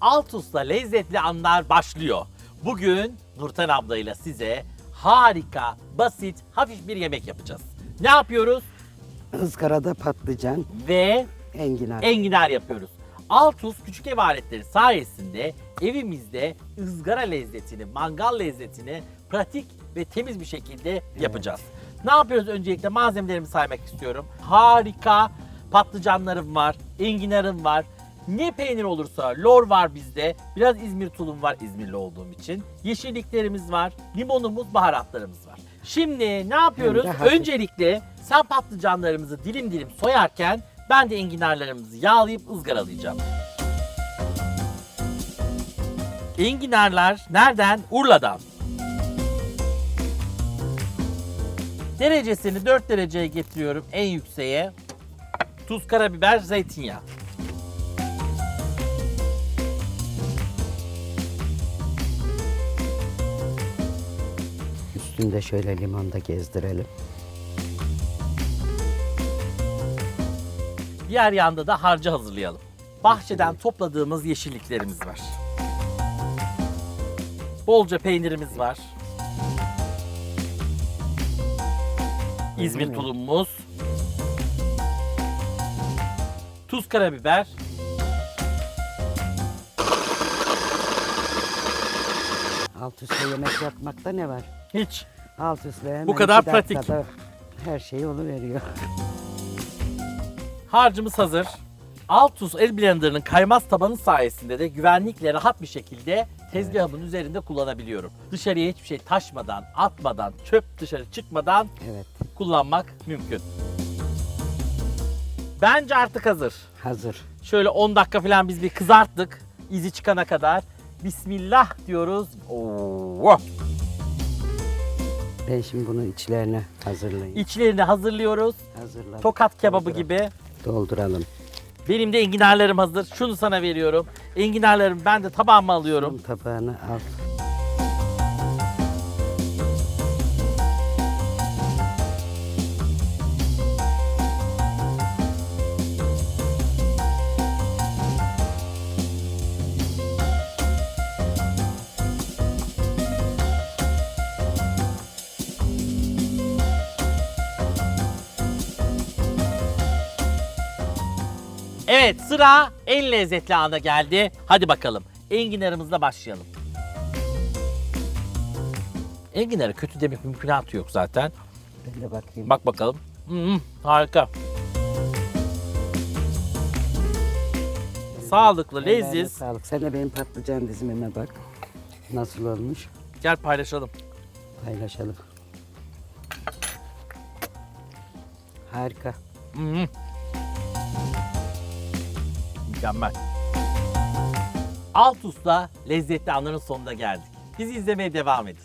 Altus'ta lezzetli anlar başlıyor. Bugün Nurten ablayla size harika, basit, hafif bir yemek yapacağız. Ne yapıyoruz? Izgarada patlıcan, Ve enginar. enginar yapıyoruz. Altus küçük ev aletleri sayesinde evimizde ızgara lezzetini, mangal lezzetini pratik ve temiz bir şekilde yapacağız. Ne yapıyoruz öncelikle malzemelerimi saymak istiyorum. Harika patlıcanlarım var, enginarım var. Ne peynir olursa lor var bizde. Biraz İzmir tulum var İzmirli olduğum için. Yeşilliklerimiz var, limonumuz, baharatlarımız var. Şimdi ne yapıyoruz? Öncelikle sen patlıcanlarımızı dilim dilim soyarken ben de enginarlarımızı yağlayıp ızgaralayacağım. Enginarlar nereden? Urla'dan. Derecesini 4 dereceye getiriyorum en yükseğe. Tuz, karabiber, zeytinyağı. Üstünde şöyle limon da gezdirelim. Diğer yanda da harcı hazırlayalım. Bahçeden topladığımız yeşilliklerimiz var. Bolca peynirimiz var. İzmir tulumumuz. Tuz, karabiber. Alt üstte yemek yapmakta ne var? Hiç. Alt üstte hemen Bu kadar iki pratik. dakikada Her şey oluveriyor. Harcımız hazır. Altus el blenderının kaymaz tabanı sayesinde de güvenlikle rahat bir şekilde tezgahımın üzerinde kullanabiliyorum. Dışarıya hiçbir şey taşmadan, atmadan, çöp dışarı çıkmadan Evet, kullanmak mümkün. Bence artık hazır. hazır. Şöyle 10 dakika falan biz bir kızarttık. izi çıkana kadar. Bismillah diyoruz. Oo. Ben şimdi bunu içlerine hazırlayayım. İçlerini hazırlıyoruz. Hazırladım. Tokat kebabı Dolduralım. gibi. Dolduralım. Benim de enginarlarım hazır. Şunu sana veriyorum. Enginarlarımı ben de tabağıma alıyorum. Bunun tabağını al. Evet sıra en lezzetli ana geldi. Hadi bakalım. Enginarımızla başlayalım. Enginarı kötü demek mümkünatı yok zaten. De bakayım. Bak bakalım. Hmm, harika. Sağlıklı, Ellerine leziz. Sağlık. Sen de benim patlıcan dizimime bak. Nasıl olmuş? Gel paylaşalım. Paylaşalım. Harika. Hmm. Mükemmel. Alt Usta lezzetli anların sonuna geldik. Bizi izlemeye devam edin.